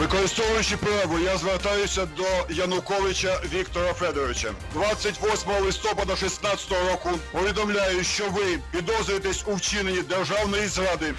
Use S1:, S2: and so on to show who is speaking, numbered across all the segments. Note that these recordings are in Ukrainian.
S1: Використовуючи право, я звертаюся до Януковича Віктора Федоровича. 28 листопада 16 року повідомляю, що ви підозрюєтесь у вчиненні державної зради.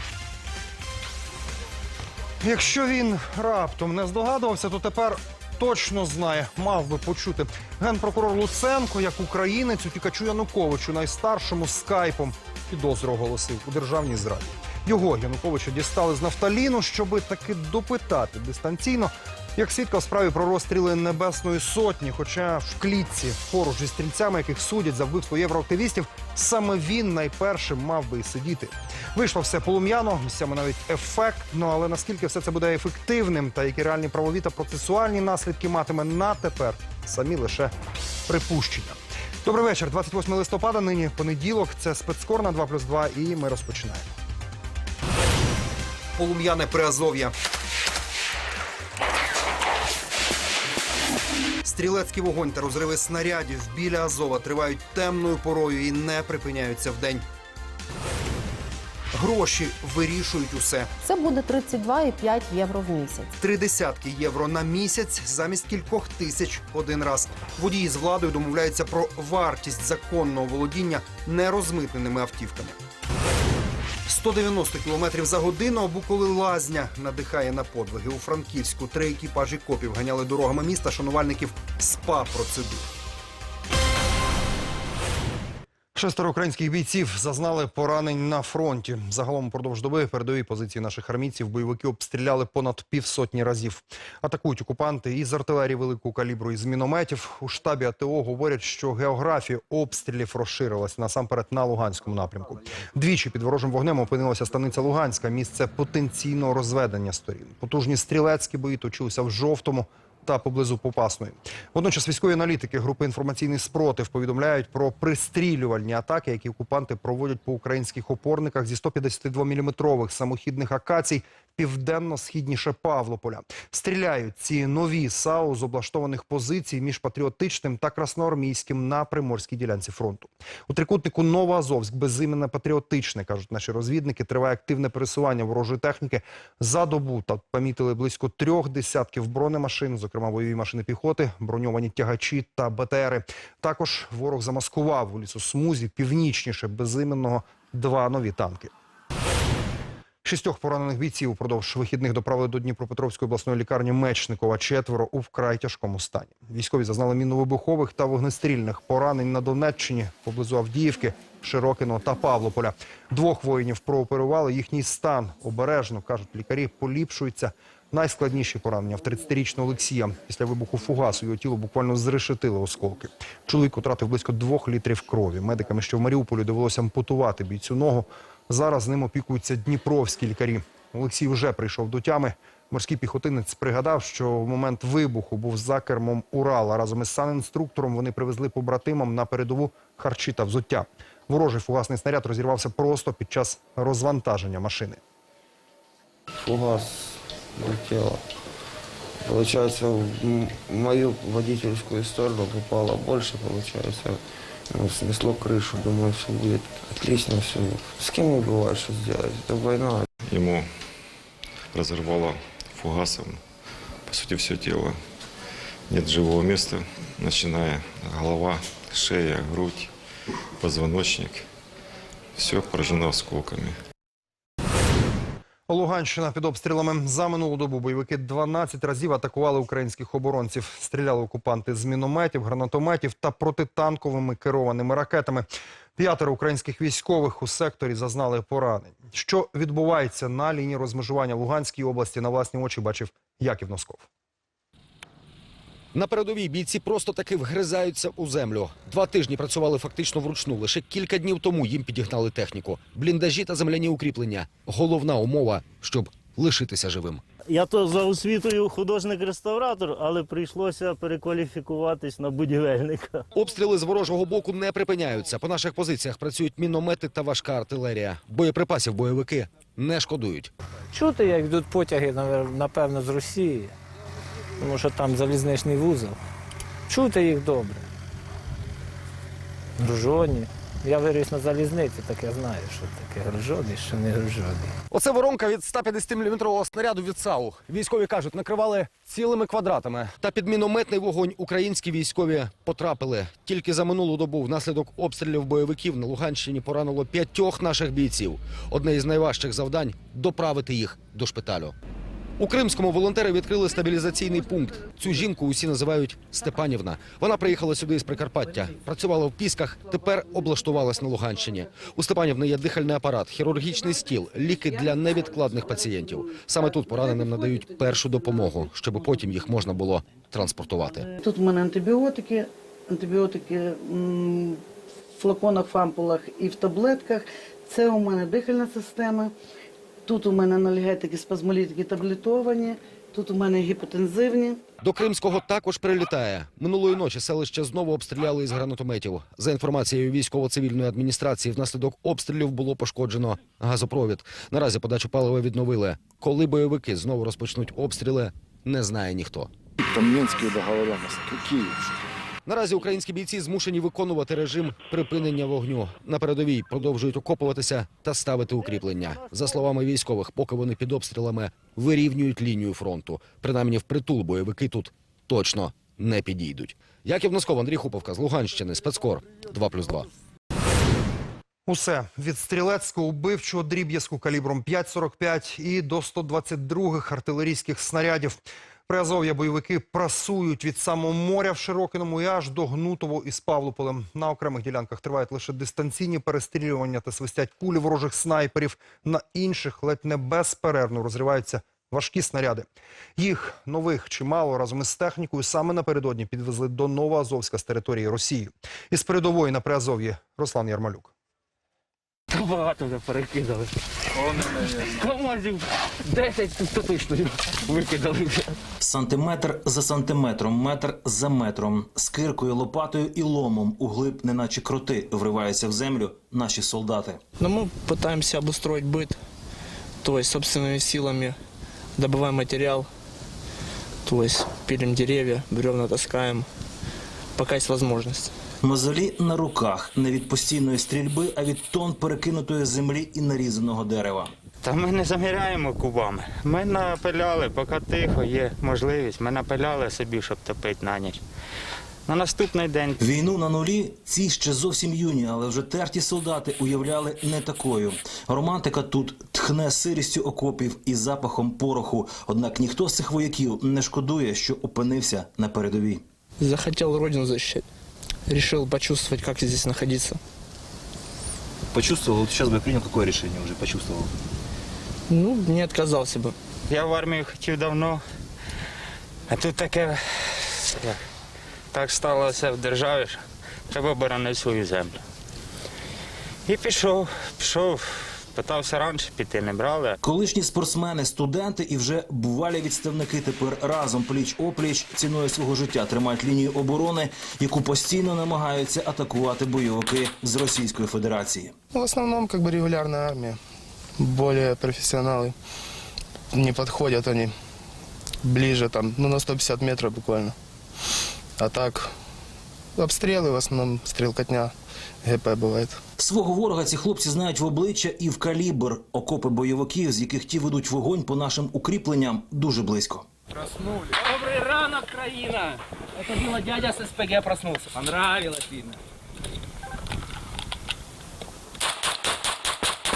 S2: Якщо він раптом не здогадувався, то тепер точно знає, мав би почути. Генпрокурор Луценко, як українець, утікачу Януковичу, найстаршому скайпом підозру оголосив у державній зраді. Його Януковича дістали з нафталіну, щоби таки допитати дистанційно. Як свідка в справі про розстріли Небесної сотні, хоча в клітці поруч зі стрільцями, яких судять за вбивство євроактивістів, саме він найпершим мав би і сидіти. Вийшло все полум'яно, місцями навіть ефектно, але наскільки все це буде ефективним та які реальні правові та процесуальні наслідки матиме на тепер, самі лише припущення. Добрий вечір, 28 листопада. Нині понеділок. Це спецкор на 2 плюс 2 і ми розпочинаємо. Полум'яне приазов'я. Стрілецький вогонь та розриви снарядів біля Азова тривають темною порою і не припиняються вдень. Гроші вирішують усе.
S3: Це буде 32,5 євро в місяць.
S2: Три десятки євро на місяць замість кількох тисяч один раз. Водії з владою домовляються про вартість законного володіння нерозмитненими автівками. 190 км за годину обуколи лазня надихає на подвиги. У Франківську три екіпажі копів ганяли дорогами міста шанувальників спа процедур. Шестеро українських бійців зазнали поранень на фронті. Загалом упродовж доби передові позиції наших армійців бойовики обстріляли понад півсотні разів. Атакують окупанти із артилерії великого калібру і з мінометів. У штабі АТО говорять, що географія обстрілів розширилась насамперед на Луганському напрямку. Двічі під ворожим вогнем опинилася станиця Луганська, місце потенційного розведення сторін. Потужні стрілецькі бої точилися в жовтому та поблизу Попасної. Водночас військові аналітики групи інформаційний спротив повідомляють про пристрілювальні атаки, які окупанти проводять по українських опорниках зі 152-мм самохідних акацій південно-східніше Павлополя. Стріляють ці нові САУ з облаштованих позицій між патріотичним та красноармійським на приморській ділянці фронту. У трикутнику Новоазовськ безіменне патріотичне, кажуть наші розвідники, триває активне пересування ворожої техніки за добу. Та помітили близько трьох десятків бронемашин, зокрема бойові машини піхоти, броньовані тягачі та БТРи. Також ворог замаскував у лісосмузі північніше безіменного два нові танки. Шістьох поранених бійців упродовж вихідних доправили до Дніпропетровської обласної лікарні Мечникова. Четверо у вкрай тяжкому стані. Військові зазнали мінно-вибухових та вогнестрільних поранень на Донеччині поблизу Авдіївки, Широкино та Павлополя. Двох воїнів прооперували. Їхній стан обережно кажуть лікарі. Поліпшується. Найскладніші поранення в 30-річного Олексія. Після вибуху фугасу його тіло буквально зрешетили осколки. Чоловік втратив близько двох літрів крові. Медиками, що в Маріуполі довелося ампутувати бійцю ногу. Зараз ним опікуються дніпровські лікарі. Олексій вже прийшов до тями. Морський піхотинець пригадав, що в момент вибуху був за кермом Урала. Разом із санінструктором вони привезли побратимам на передову харчі та взуття. Ворожий фугасний снаряд розірвався просто під час розвантаження машини.
S4: фугас летело. Получается, в мою водительскую сторону попало больше, получается. Ну, снесло крышу, думаю, все будет отлично, все. С кем не бывает, что сделать. Это война.
S5: Ему разорвало фугасом, по сути, все тело. Нет живого места, начиная голова, шея, грудь, позвоночник. Все поражено осколками.
S2: Луганщина під обстрілами за минулу добу бойовики 12 разів атакували українських оборонців. Стріляли окупанти з мінометів, гранатометів та протитанковими керованими ракетами. П'ятеро українських військових у секторі зазнали поранень. Що відбувається на лінії розмежування Луганської області на власні очі бачив Яків Носков.
S6: На передовій бійці просто таки вгризаються у землю. Два тижні працювали фактично вручну. Лише кілька днів тому їм підігнали техніку. Бліндажі та земляні укріплення. Головна умова, щоб лишитися живим.
S7: Я то за освітою художник-реставратор, але прийшлося перекваліфікуватись на будівельника.
S6: Обстріли з ворожого боку не припиняються. По наших позиціях працюють міномети та важка артилерія. Боєприпасів бойовики не шкодують.
S8: Чути, як йдуть потяги, напевно, з Росії, тому що там залізничний вузол. Чути їх добре. Дружоні. Я виріс на залізниці, так я знаю, що таке гружений, що не гружений.
S6: Оце воронка від 150-мм снаряду від САУ. Військові кажуть, накривали цілими квадратами. Та під мінометний вогонь українські військові потрапили. Тільки за минулу добу внаслідок обстрілів бойовиків на Луганщині поранило п'ятьох наших бійців. Одне із найважчих завдань доправити їх до шпиталю. У Кримському волонтери відкрили стабілізаційний пункт. Цю жінку усі називають Степанівна. Вона приїхала сюди з Прикарпаття, працювала в Пісках, тепер облаштувалась на Луганщині. У Степанівни є дихальний апарат, хірургічний стіл, ліки для невідкладних пацієнтів. Саме тут пораненим надають першу допомогу, щоб потім їх можна було транспортувати.
S9: Тут у мене антибіотики, антибіотики в флаконах, в ампулах і в таблетках. Це у мене дихальна система. Тут у мене анальгетики, спазмолітики таблетовані. Тут у мене гіпотензивні.
S6: До Кримського також прилітає. Минулої ночі селище знову обстріляли із гранатометів. За інформацією військово-цивільної адміністрації, внаслідок обстрілів було пошкоджено газопровід. Наразі подачу палива відновили. Коли бойовики знову розпочнуть обстріли, не знає ніхто.
S10: Там Минские договоренности. Какие?
S6: Наразі українські бійці змушені виконувати режим припинення вогню. На передовій продовжують окопуватися та ставити укріплення. За словами військових, поки вони під обстрілами вирівнюють лінію фронту. Принаймні впритул бойовики тут точно не підійдуть. Яків Носков, Андрій Хуповка з Луганщини, спецкор 2+,2.
S2: Усе від стрілецького убивчого дріб'язку калібром 5,45 і до 122-х артилерійських снарядів. Приазов'я бойовики прасують від самого моря в Широкиному і аж до Гнутово із Павлополем. На окремих ділянках тривають лише дистанційні перестрілювання та свистять кулі ворожих снайперів. На інших ледь не безперервно розриваються важкі снаряди. Їх нових чимало разом із технікою саме напередодні підвезли до Новоазовська з території Росії. Із передової на Приазов'ї Руслан Ярмалюк.
S7: Та багато вже перекидали. Командів 10 тут точно викидали вже.
S11: Сантиметр за сантиметром, метр за метром, з киркою, лопатою і ломом углиб, неначе кроти, вриваються в землю наші солдати.
S12: Но мы пытаемся обустроить быт, то есть собственными силами добываем материал, то есть пилим деревья, бревна таскаем, пока есть возможность.
S11: Мозолі на руках не від постійної стрільби, а від тон перекинутої землі і нарізаного дерева.
S13: Та ми не заміряємо кубами. Ми напиляли, поки тихо, є можливість. Ми напиляли собі, щоб топити на ніч. На наступний день
S11: Війну на нулі ці ще зовсім юні, але вже терті солдати уявляли не такою. Романтика тут тхне сирістю окопів і запахом пороху. Однак ніхто з цих вояків не шкодує, що опинився на передовій.
S12: Захотел родину защищать. Решил почувствовать, как здесь находиться.
S10: Почувствовал, вот сейчас бы принял какое решение уже почувствовал?
S12: Ну, не отказался бы.
S13: я в армію хотів давно, а тут таке як, так сталося в державі, що треба боронити свою землю. І пішов, пішов, питався раніше піти, не брали.
S11: Колишні спортсмени, студенти і вже бувалі відставники тепер разом пліч опліч ціною свого життя тримають лінію оборони, яку постійно намагаються атакувати бойовики з Російської Федерації.
S10: Ну, в основном, как бы регулярная армия. Более профессионалы. Не подходят они ближе, там, ну, на 150 метров буквально. А так, обстрелы в основном, стрелкотня, ГП бывает.
S11: Свого ворога ці хлопці знають в обличчя і в калібр. Окопи бойовиків, з яких ті ведуть вогонь по нашим укріпленням, дуже близько.
S7: Добрий ранок, країна! Это было дядя с СПГ проснулся. Понравилось видно.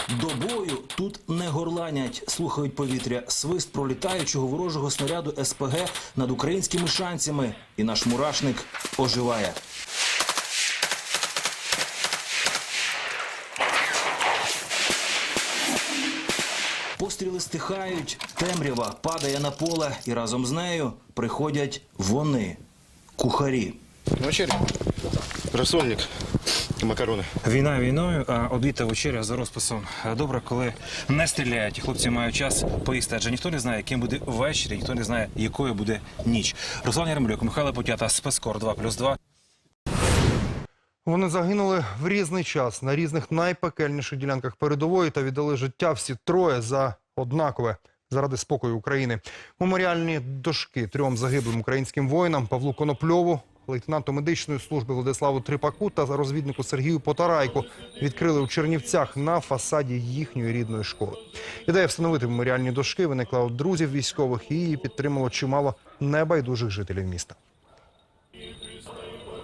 S11: До бою тут не горланять, слухають повітря, свист пролітаючого ворожого снаряду СПГ над українськими шанцями, і наш мурашник оживає. Постріли стихають, темрява падає на поле, і разом з нею приходять вони, кухарі.
S10: Вечеря. Макароны.
S13: Війна війною, а обід та вечеря за розписом. Добре, коли не стріляють, і хлопці мають час поїсти, адже ніхто не знає, яким буде ввечері, ніхто не знає, якою буде ніч. Руслан Ярмолюк, Михайло Потята, спецкор 2+,2.
S2: Вони загинули в різний час на різних найпекельніших ділянках передової та віддали життя всі троє за однакове заради спокою України. Меморіальні дошки трьом загиблим українським воїнам Павлу Конопльову, лейтенанту медичної служби Владиславу Трипаку та розвіднику Сергію Потарайку відкрили у Чернівцях на фасаді їхньої рідної школи. Ідея встановити меморіальні дошки виникла у друзів військових і її підтримало чимало небайдужих жителів міста.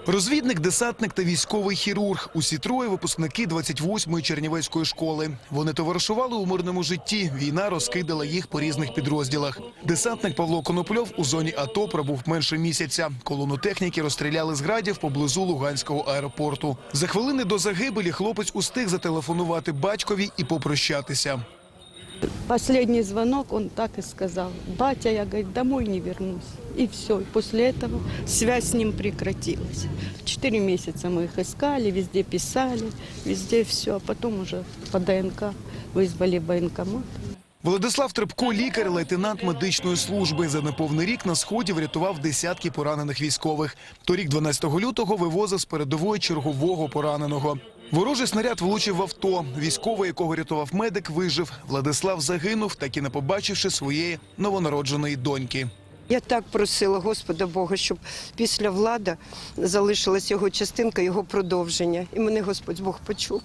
S14: Розвідник, десантник та військовий хірург. Усі троє випускники 28-ї Чернівецької школи. Вони товаришували у мирному житті. Війна розкидала їх по різних підрозділах. Десантник Павло Конопльов у зоні АТО пробув менше місяця. Колону техніки розстріляли з градів поблизу Луганського аеропорту. За хвилини до загибелі хлопець устиг зателефонувати батькові і попрощатися.
S15: Последний звонок он так и сказал. Батя, я, говорит, домой не вернусь. И все. И после этого связь с ним прекратилась. Четыре месяца мы их искали, везде писали, везде все. А потом уже по ДНК вызвали военкомат.
S14: Владислав Трепко, лікар, лейтенант медичної служби. За неповний рік на сході врятував десятки поранених військових. Торік, 12 лютого, вивозив з передової чергового пораненого. Ворожий снаряд влучив в авто. Військовий, якого рятував медик, вижив. Владислав загинув, так і не побачивши своєї новонародженої доньки.
S15: Я так просила Господа Бога, щоб після влада залишилась його частинка, його продовження. І мене Господь Бог почув.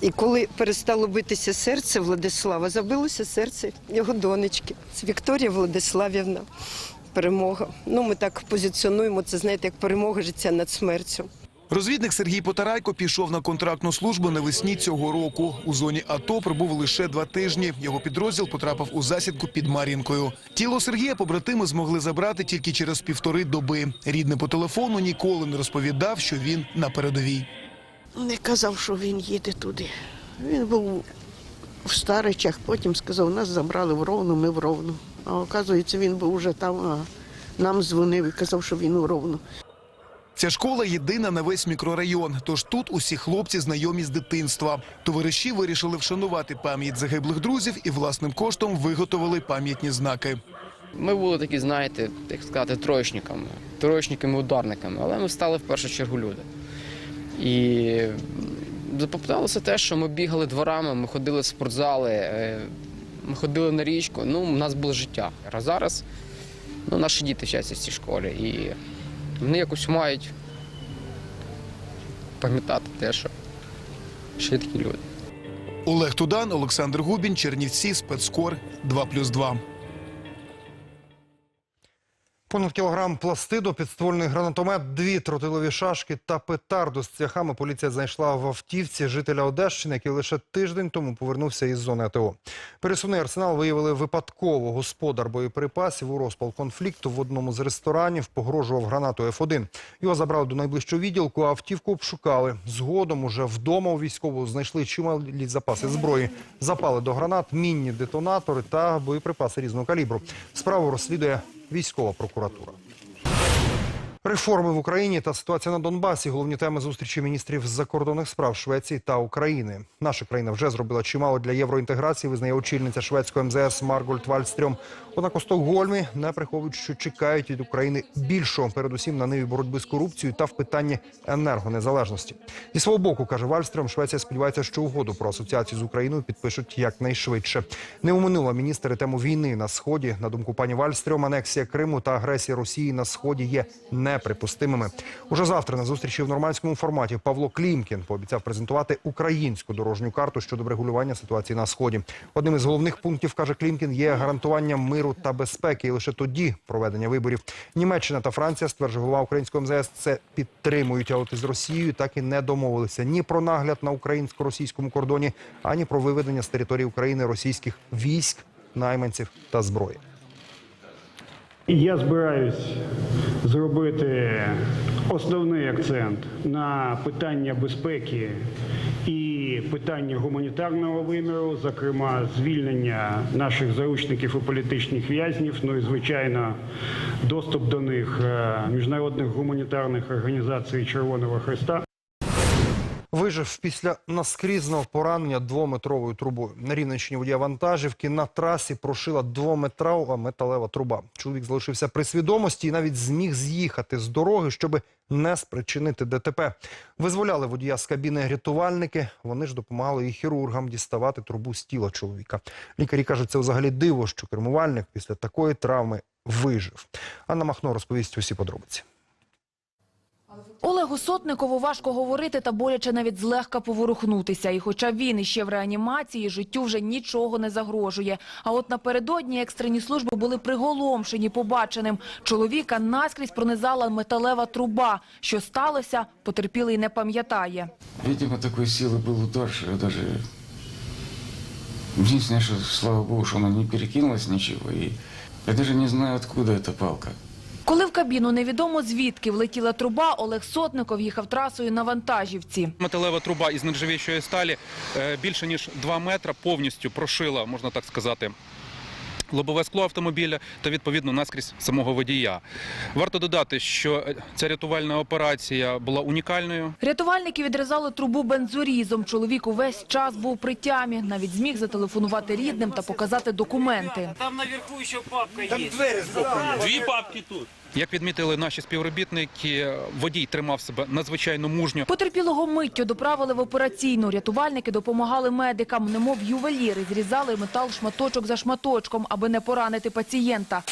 S15: І коли перестало битися серце Владислава, забилося серце його донечки. Це Вікторія Владиславівна. Перемога. Ну, ми так позиціонуємо це, знаєте, як перемога життя над смертю.
S14: Розвідник Сергій Потарайко пішов на контрактну службу навесні цього року. У зоні АТО пробув лише два тижні. Його підрозділ потрапив у засідку під Мар'їнкою. Тіло Сергія побратими змогли забрати тільки через півтори доби. Рідний по телефону ніколи не розповідав, що він на передовій.
S15: Не казав, що він їде туди. Він був в Старичах, потім сказав, нас забрали в Ровно, ми в Ровно. А оказується, він був вже там, а нам дзвонив і казав, що він у Ровно.
S14: Ця школа єдина на весь мікрорайон. Тож тут усі хлопці знайомі з дитинства. Товариші вирішили вшанувати пам'ять загиблих друзів і власним коштом виготовили пам'ятні знаки.
S16: Ми були такі, знаєте, як сказати, троєчниками, троєчниками-ударниками, але ми стали в першу чергу люди. І запам'яталося те, що ми бігали дворами, ми ходили в спортзали, е, ми ходили на річку. Ну, у нас було життя. А зараз ну, наші діти вчаться в цій школі, і вони якось мають пам'ятати те, що ще такі люди.
S14: Олег Тудан, Олександр Губін, Чернівці, спецкор 2+,2.
S2: Понад кілограм пластиду, підствольний гранатомет, дві тротилові шашки та петарду з цвяхами поліція знайшла в автівці жителя Одещини, який лише тиждень тому повернувся із зони АТО. Пересувний арсенал виявили випадково. Господар боєприпасів у розпал конфлікту в одному з ресторанів погрожував гранатою Ф1. Його забрали до найближчого відділку, а автівку обшукали. Згодом уже вдома у військового знайшли чималі запаси зброї. Запали до гранат, мінні детонатори та боєприпаси різного калібру. Справу розслідує військова прокуратура. Реформи в Україні та ситуація на Донбасі. Головні теми зустрічі міністрів закордонних справ Швеції та України. Наша країна вже зробила чимало для євроінтеграції. Визнає очільниця шведського МЗС Маргольд Вальстрьом. Однак у Стокгольмі не приховують, що чекають від України більшого, передусім на ниві боротьби з корупцією та в питанні енергонезалежності. Зі свого боку каже Вальстрьом, Швеція сподівається, що угоду про асоціацію з Україною підпишуть якнайшвидше. Не уминула міністри тему війни на сході. На думку пані Вальстрьом, анексія Криму та агресія Росії на сході є неприпустимими. Уже завтра на зустрічі в нормандському форматі Павло Клімкін пообіцяв презентувати українську дорожню карту щодо врегулювання ситуації на сході. Одним із головних пунктів каже Клімкін є гарантування миру та безпеки. І лише тоді проведення виборів. Німеччина та Франція стверджує голова українського МЗС. Це підтримують. А от із Росією так і не домовилися ні про нагляд на українсько-російському кордоні, ані про виведення з території України російських військ, найманців та зброї.
S17: Я збираюсь зробити основний акцент на питання безпеки і питання гуманітарного виміру, зокрема звільнення наших заручників і політичних в'язнів. Ну і звичайно, доступ до них е, міжнародних гуманітарних організацій Червоного Христа.
S2: Вижив після наскрізного поранення двометровою трубою. На Рівненщині водія вантажівки на трасі прошила двометрова металева труба. Чоловік залишився при свідомості і навіть зміг з'їхати з дороги, щоб не спричинити ДТП. Визволяли водія з кабіни рятувальники. Вони ж допомагали і хірургам діставати трубу з тіла чоловіка. Лікарі кажуть, це взагалі диво, що кермувальник після такої травми вижив. Анна Махно розповість усі подробиці.
S18: Олегу Сотникову важко говорити та боляче навіть злегка поворухнутися. І хоча він іще в реанімації, життю вже нічого не загрожує. А от напередодні екстрені служби були приголомшені побаченим. Чоловіка наскрізь пронизала металева труба. Що сталося, потерпілий не пам'ятає.
S19: Видимо, такой силы был удар, что я даже... Единственное, что, слава богу, что она не перекинулась ничего, и я даже не знаю, откуда эта палка.
S18: Коли в кабіну невідомо звідки влетіла труба, Олег Сотников їхав трасою на вантажівці.
S20: Металева труба із нержавіючої сталі е, більше ніж 2 метра повністю прошила, можна так сказати. Лобове скло автомобіля та відповідно наскрізь самого водія. Варто додати, що е, ця рятувальна операція була унікальною.
S18: Рятувальники відрізали трубу бензорізом. Чоловік увесь час був при тямі. Навіть зміг зателефонувати рідним та показати документи.
S8: Там наверху ще папка є.
S20: Дві папки тут. Як відмітили наші співробітники, водій тримав себе надзвичайно мужньо.
S18: Потерпілого миттю доправили в операційну. Рятувальники допомагали медикам, немов ювеліри, зрізали метал шматочок за шматочком, аби не поранити пацієнта.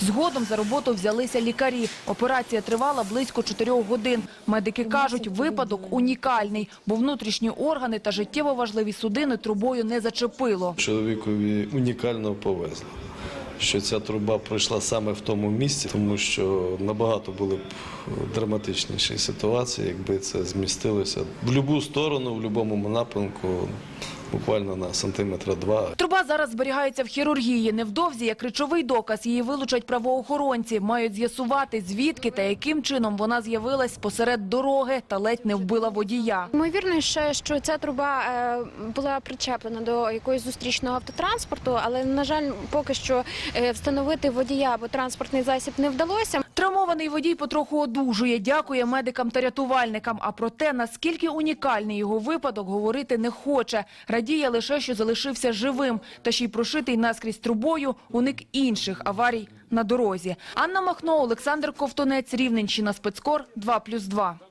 S18: Згодом за роботу взялися лікарі. Операція тривала близько 4 годин. Медики кажуть, випадок унікальний, бо внутрішні органи та життєво важливі судини трубою не зачепило.
S21: Чоловікові унікально повезло, що ця труба пройшла саме в тому місці, тому що набагато були б драматичніші ситуації, якби це змістилося в будь-яку сторону, в будь-якому напрямку, буквально на сантиметра два.
S18: Труба зараз зберігається в хірургії. Невдовзі, як речовий доказ, її вилучать правоохоронці. Мають з'ясувати, звідки та яким чином вона з'явилась посеред дороги та ледь не вбила водія.
S22: Ймовірно, ще, що ця труба е, була причеплена до якогось зустрічного автотранспорту, але на жаль, поки що е, встановити водія або транспортний засіб не вдалося.
S18: Травмований водій потроху одужує. Дякує медикам та рятувальникам. А про те, наскільки унікальний його випадок, говорити не хоче. Радіє лише, що залишився живим. Та ще й прошитий наскрізь трубою уник інших аварій на дорозі. Анна Махно, Олександр Ковтонець, Рівненщина, Спецкор, 2+,2.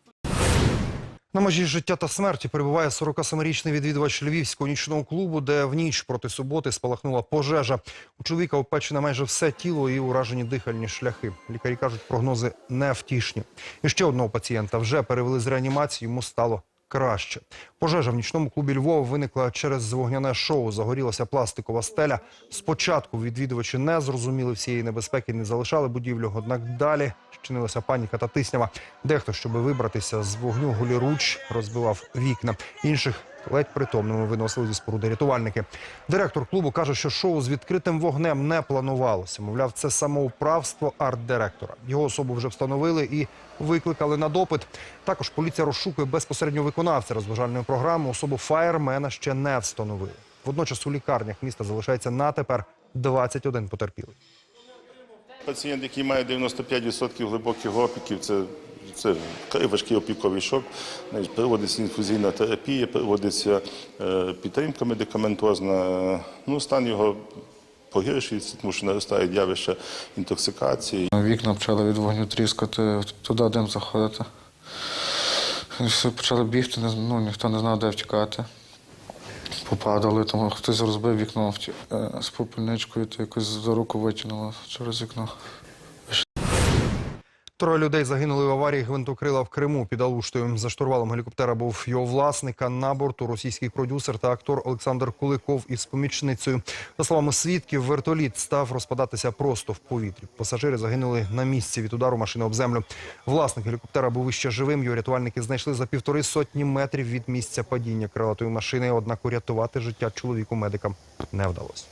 S2: На межі життя та смерті перебуває 47-річний відвідувач львівського нічного клубу, де в ніч проти суботи спалахнула пожежа. У чоловіка опечене майже все тіло і уражені дихальні шляхи. Лікарі кажуть, прогнози невтішні. І ще одного пацієнта вже перевели з реанімації, йому стало краще. Пожежа в нічному клубі Львова виникла через вогняне шоу. Загорілася пластикова стеля. Спочатку відвідувачі не зрозуміли всієї небезпеки, не залишали будівлю. Однак далі щинилася паніка та тиснява. Дехто, щоб вибратися з вогню, голіруч розбивав вікна. Інших ледь притомними виносили зі споруди рятувальники. Директор клубу каже, що шоу з відкритим вогнем не планувалося. Мовляв, це самоуправство арт-директора. Його особу вже встановили і викликали на допит. Також поліція розшукує безпосередньо виконавця розважальної програми. Особу фаєрмена ще не встановили. Водночас у лікарнях міста залишається на тепер 21 потерпілий.
S23: Пацієнт, який має 95% глибоких опіків, це, це важкий опіковий шок. Проводиться інфузійна терапія, проводиться е, підтримка медикаментозна. Ну, стан його погіршується, тому що наростає явище інтоксикації.
S19: Вікна почали від вогню тріскати, туди дим заходити. Почали бігти, ну, ніхто не знав, де втікати. Попадали, тому хтось розбив вікно е, з попільничкою, то якось за руку витягнуло через вікно.
S2: Троє людей загинули в аварії гвинтокрила в Криму під Алуштою. За штурвалом гелікоптера був його власника на борту російський продюсер та актор Олександр Куликов із помічницею. За словами свідків, вертоліт став розпадатися просто в повітрі. Пасажири загинули на місці від удару машини об землю. Власник гелікоптера був іще живим. Його рятувальники знайшли за півтори сотні метрів від місця падіння крилатої машини. Однак урятувати життя чоловіку медикам не вдалося.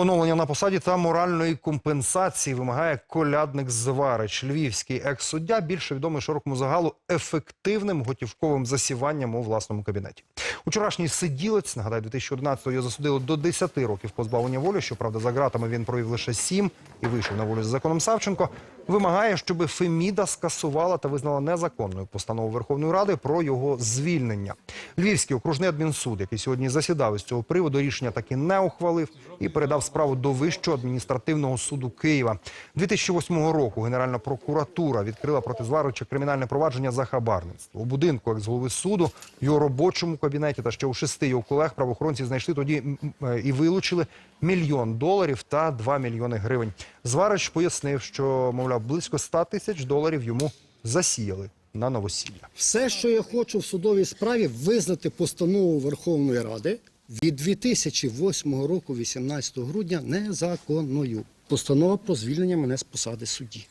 S2: Поновлення на посаді та моральної компенсації вимагає колядник Зварич. Львівський екс-суддя, більше відомий широкому загалу ефективним готівковим засіванням у власному кабінеті. Учорашній сиділець, нагадаю, 2011-го його засудили до 10 років позбавлення волі. Щоправда, за ґратами він провів лише 7 і вийшов на волю з законом Савченко. Вимагає, щоб Феміда скасувала та визнала незаконною постанову Верховної Ради про його звільнення. Львівський окружний адмінсуд, який сьогодні засідав із цього приводу, рішення таки не ухвалив і передав справу до Вищого адміністративного суду Києва. 2008 року Генеральна прокуратура відкрила проти Зварича кримінальне провадження за хабарництво. У будинку екс-голови суду, в його робочому кабінеті та ще у шести його колег правоохоронці знайшли тоді е, і вилучили мільйон доларів та 2 мільйони гривень. Зварич пояснив, що, мовляв, близько 100 тисяч доларів йому засіяли на новосілля.
S24: Все, що я хочу в судовій справі, визнати постанову Верховної Ради від 2008 року, 18 грудня, незаконною. Постанова про звільнення мене з посади судді.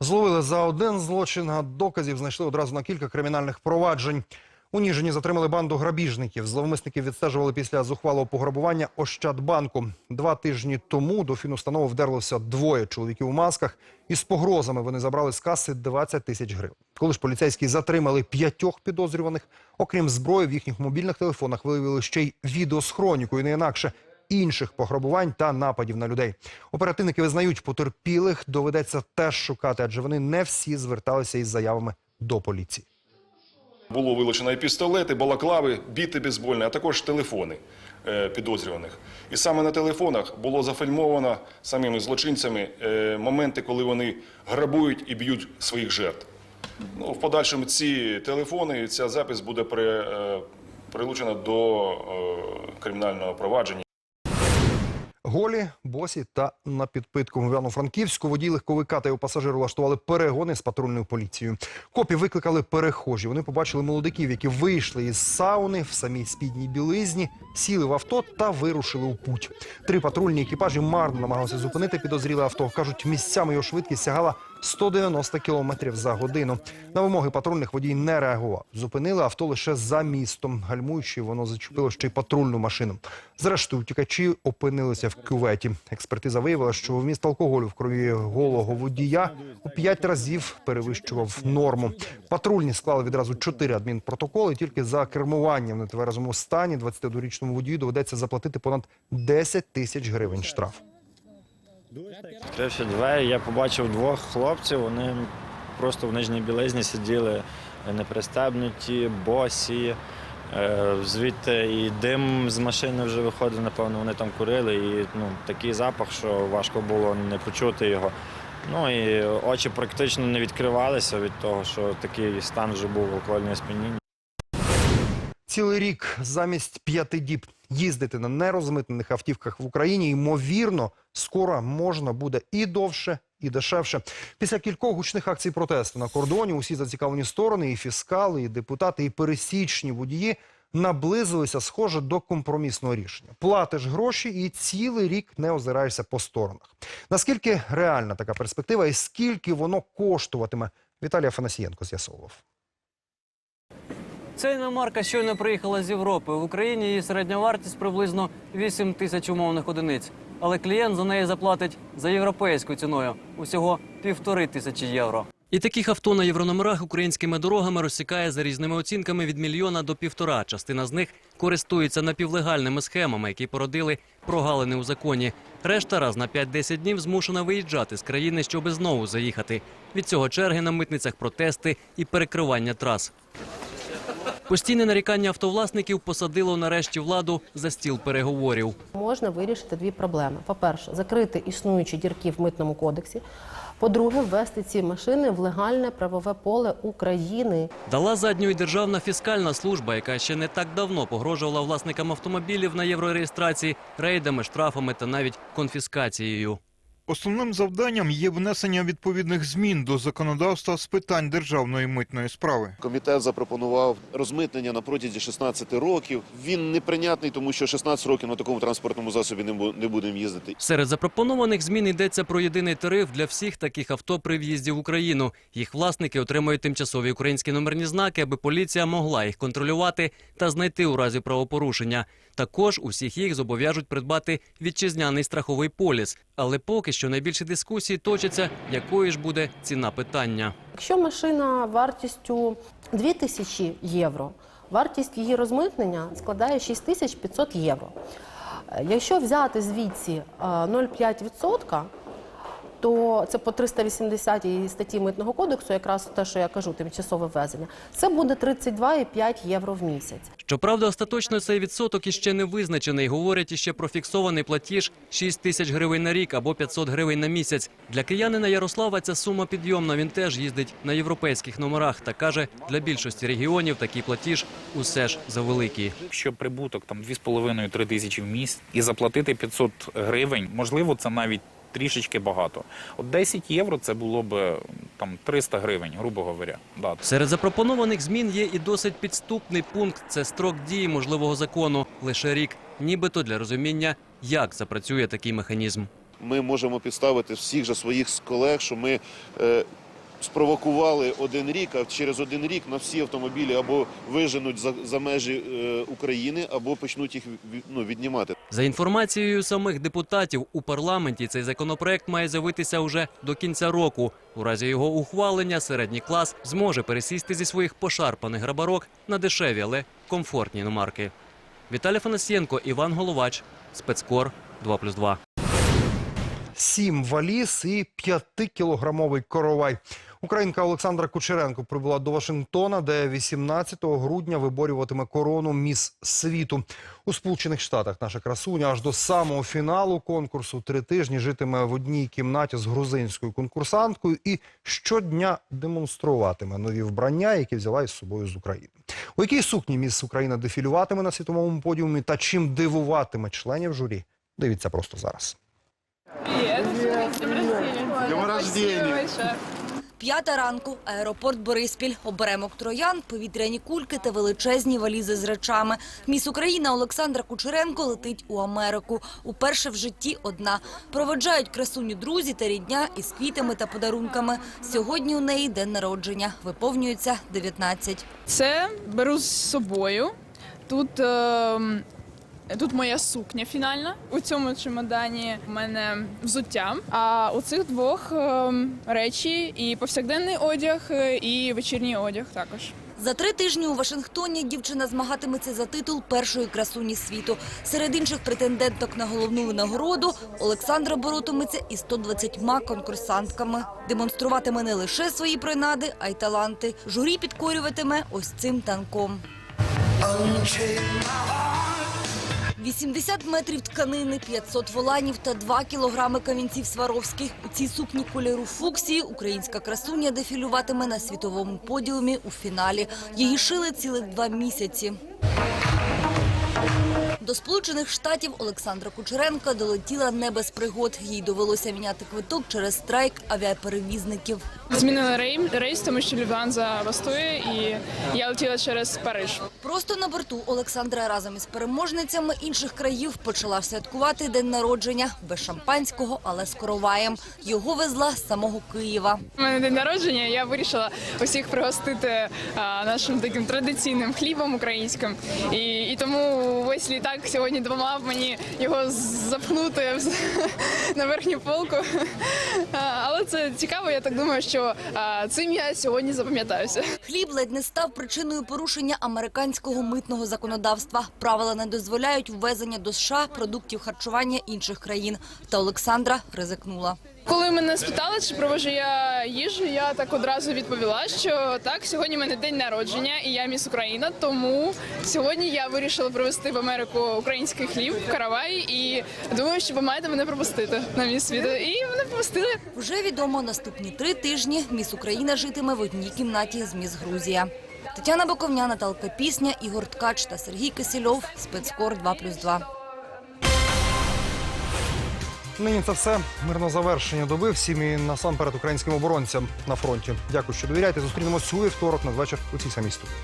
S2: Зловили за один злочин, а доказів знайшли одразу на кілька кримінальних проваджень. У Ніжині затримали банду грабіжників. Зловмисників відстежували після зухвалого пограбування Ощадбанку. Два тижні тому до фінустанови вдерлося двоє чоловіків у масках. Із погрозами вони забрали з каси 20 тисяч гривень. Коли ж поліцейські затримали п'ятьох підозрюваних, окрім зброї, в їхніх мобільних телефонах виявили ще й відео з хронікою, не інакше інших пограбувань та нападів на людей. Оперативники визнають, потерпілих доведеться теж шукати, адже вони не всі зверталися із заявами до поліції.
S25: Було вилучено і пістолети, балаклави, біти бейсбольні, а також телефони е, підозрюваних. І саме на телефонах було зафільмовано самими злочинцями е, моменти, коли вони грабують і б'ють своїх жертв. Ну, в подальшому ці телефони, ця запис буде при, е, прилучена до кримінального провадження.
S2: Голі, босі та на підпитку в Івано-Франківську водій легковика та його пасажир влаштували перегони з патрульною поліцією. Копі викликали перехожі. Вони побачили молодиків, які вийшли із сауни в самій спідній білизні, сіли в авто та вирушили у путь. Три патрульні екіпажі марно намагалися зупинити підозріле авто. Кажуть, місцями його швидкість сягала 190 км за годину. На вимоги патрульних водій не реагував. Зупинили авто лише за містом. Гальмуючи, воно зачепило ще й патрульну машину. Зрештою, втікачі опинилися в кюветі. Експертиза виявила, що вміст алкоголю в крові голого водія у п'ять разів перевищував норму. Патрульні склали відразу чотири адмінпротоколи. Тільки за кермування в нетверезому стані 22-річному водію доведеться заплатити понад 10 тисяч гривень штраф.
S26: Відкривши двері, я побачив двох хлопців. Вони просто в нижній білизні сиділи непристебнуті, босі. Е, Звідти і дим з машини вже виходив, напевно, вони там курили. І ну, такий запах, що важко було не почути його. Ну і очі практично не відкривалися від того, що такий стан вже був алкогольне сп'яніння.
S2: Цілий рік замість п'яти діб їздити на нерозмитнених автівках в Україні, ймовірно, скоро можна буде і довше, і дешевше. Після кількох гучних акцій протесту на кордоні усі зацікавлені сторони, і фіскали, і депутати, і пересічні водії наблизилися, схоже, до компромісного рішення. Платиш гроші і цілий рік не озираєшся по сторонах. Наскільки реальна така перспектива і скільки воно коштуватиме? Віталій Афанасієнко з'ясовував.
S27: Ця іномарка щойно приїхала з Європи. В Україні її середня вартість приблизно 8 тисяч умовних одиниць. Але клієнт за неї заплатить за європейською ціною усього півтори тисячі євро. І таких авто на єврономерах українськими дорогами розсікає за різними оцінками від мільйона до півтора. Частина з них користується напівлегальними схемами, які породили прогалини у законі. Решта раз на 5-10 днів змушена виїжджати з країни, щоби знову заїхати. Від цього черги на митницях протести і перекривання трас. Постійне нарікання автовласників посадило нарешті владу за стіл переговорів.
S28: Можна вирішити дві проблеми: по-перше, закрити існуючі дірки в митному кодексі. По-друге, ввести ці машини в легальне правове поле України.
S27: Дала задню і державна фіскальна служба, яка ще не так давно погрожувала власникам автомобілів на єврореєстрації рейдами, штрафами та навіть конфіскацією.
S29: Основним завданням є внесення відповідних змін до законодавства з питань державної митної справи.
S30: Комітет запропонував розмитнення на протязі 16 років. Він неприйнятний, тому що 16 років на такому транспортному засобі не будемо їздити.
S27: Серед запропонованих змін йдеться про єдиний тариф для всіх таких авто при в'їзді в Україну. Їх власники отримують тимчасові українські номерні знаки, аби поліція могла їх контролювати та знайти у разі правопорушення. Також усіх їх зобов'яжуть придбати вітчизняний страховий поліс. Але поки що найбільше дискусії точаться, якою ж буде ціна питання.
S28: Якщо машина вартістю 2000 євро, вартість її розмитнення складає 6500 євро. Е, Якщо взяти звідси е, 0,5%, то це по 380 статті митного кодексу, якраз те, що я кажу, тимчасове ввезення. Це буде 32,5 євро в місяць.
S27: Щоправда, остаточно цей відсоток іще не визначений. Говорять іще про фіксований платіж 6 тисяч гривень на рік або 500 гривень на місяць. Для киянина Ярослава ця сума підйомна. Він теж їздить на європейських номерах та каже, для більшості регіонів такий платіж усе ж завеликий.
S31: Якщо прибуток там 2,5-3 тисячі в місяць і заплатити 500 гривень, можливо, це навіть трішечки багато. От 10 євро це було б там 300 гривень, грубо говоря. Да.
S27: Серед запропонованих змін є і досить підступний пункт. Це строк дії можливого закону лише рік, нібито для розуміння, як запрацює такий механізм.
S30: Ми можемо підставити всіх же своїх колег, що ми е, спровокували один рік, а через один рік на всі автомобілі або виженуть за, за межі е, України, або почнуть їх ну, віднімати.
S27: За інформацією самих депутатів у парламенті, цей законопроект має з'явитися уже до кінця року. У разі його ухвалення середній клас зможе пересісти зі своїх пошарпаних грабарок на дешеві, але комфортні іномарки. Віталій Фанасієнко, Іван Головач, спецкор 2+,2.
S2: Сім валіз і п'ятикілограмовий коровай. Українка Олександра Кучеренко прибула до Вашингтона, де 18 грудня виборюватиме корону міс світу. У Сполучених Штатах наша красуня аж до самого фіналу конкурсу три тижні житиме в одній кімнаті з грузинською конкурсанткою і щодня демонструватиме нові вбрання, які взяла із собою з України. У якій сукні міс Україна дефілюватиме на світовому подіумі та чим дивуватиме членів журі? Дивіться просто зараз.
S32: Днем рождения! П'ята ранку, аеропорт Бориспіль, оберемок троян, повітряні кульки та величезні валізи з речами. Міс Україна Олександра Кучеренко летить у Америку. Уперше в житті одна. Проводжають красуню друзі та рідня із квітами та подарунками. Сьогодні у неї день народження. Виповнюється 19.
S33: Це беру з собою. Тут, е, тут моя сукня фінальна. У цьому чемодані в мене взуття. А у цих двох е, речі і повсякденний одяг, е, і вечірній одяг також.
S32: За три тижні у Вашингтоні дівчина змагатиметься за титул першої красуні світу. Серед інших претенденток на головну винагороду Олександра боротиметься із 120 конкурсантками. Демонструватиме не лише свої принади, а й таланти. Журі підкорюватиме ось цим танком. 80 метрів тканини, 500 воланів та 2 кілограми камінців Сваровських. У цій сукні кольору фуксії українська красуня дефілюватиме на світовому подіумі у фіналі. Її шили цілих два місяці. До Сполучених Штатів Олександра Кучеренка долетіла не без пригод. Їй довелося міняти квиток через страйк авіаперевізників.
S33: Змінили рейс, тому що Люфганза бастує, і я летіла через Париж.
S32: Просто на борту Олександра разом із переможницями інших країв почала святкувати день народження без шампанського, але з короваєм. Його везла з самого Києва.
S33: У мене день народження. Я вирішила усіх пригостити а, нашим таким традиційним хлібом українським. І, і тому весь літак сьогодні допомагав мені його запхнути на верхню полку. Але це цікаво. Я так думаю, що цим я сьогодні запам'ятаюся.
S32: Хліб ледь не став причиною порушення американського митного законодавства. Правила не дозволяють ввезення до США продуктів харчування інших країн. Та Олександра ризикнула.
S33: Коли мене спитали, чи провожу я їжу, я так одразу відповіла, що так, сьогодні в мене день народження, і я міс Україна. Тому сьогодні я вирішила привезти в Америку український хліб, каравай, і думаю, що ви маєте мене пропустити на міс світу. І мене пропустили.
S32: Вже відомо, наступні три тижні міс Україна житиме в одній кімнаті з міс Грузія. Тетяна Боковня, Наталка Пісня, Ігор Ткач та Сергій Кисельов. Спецкор 2+,2.
S2: Нині це все. Мирно завершення доби. Всім і насамперед українським оборонцям на фронті. Дякую, що довіряєте. Зустрінемось у вівторок надвечір у цій самій студії.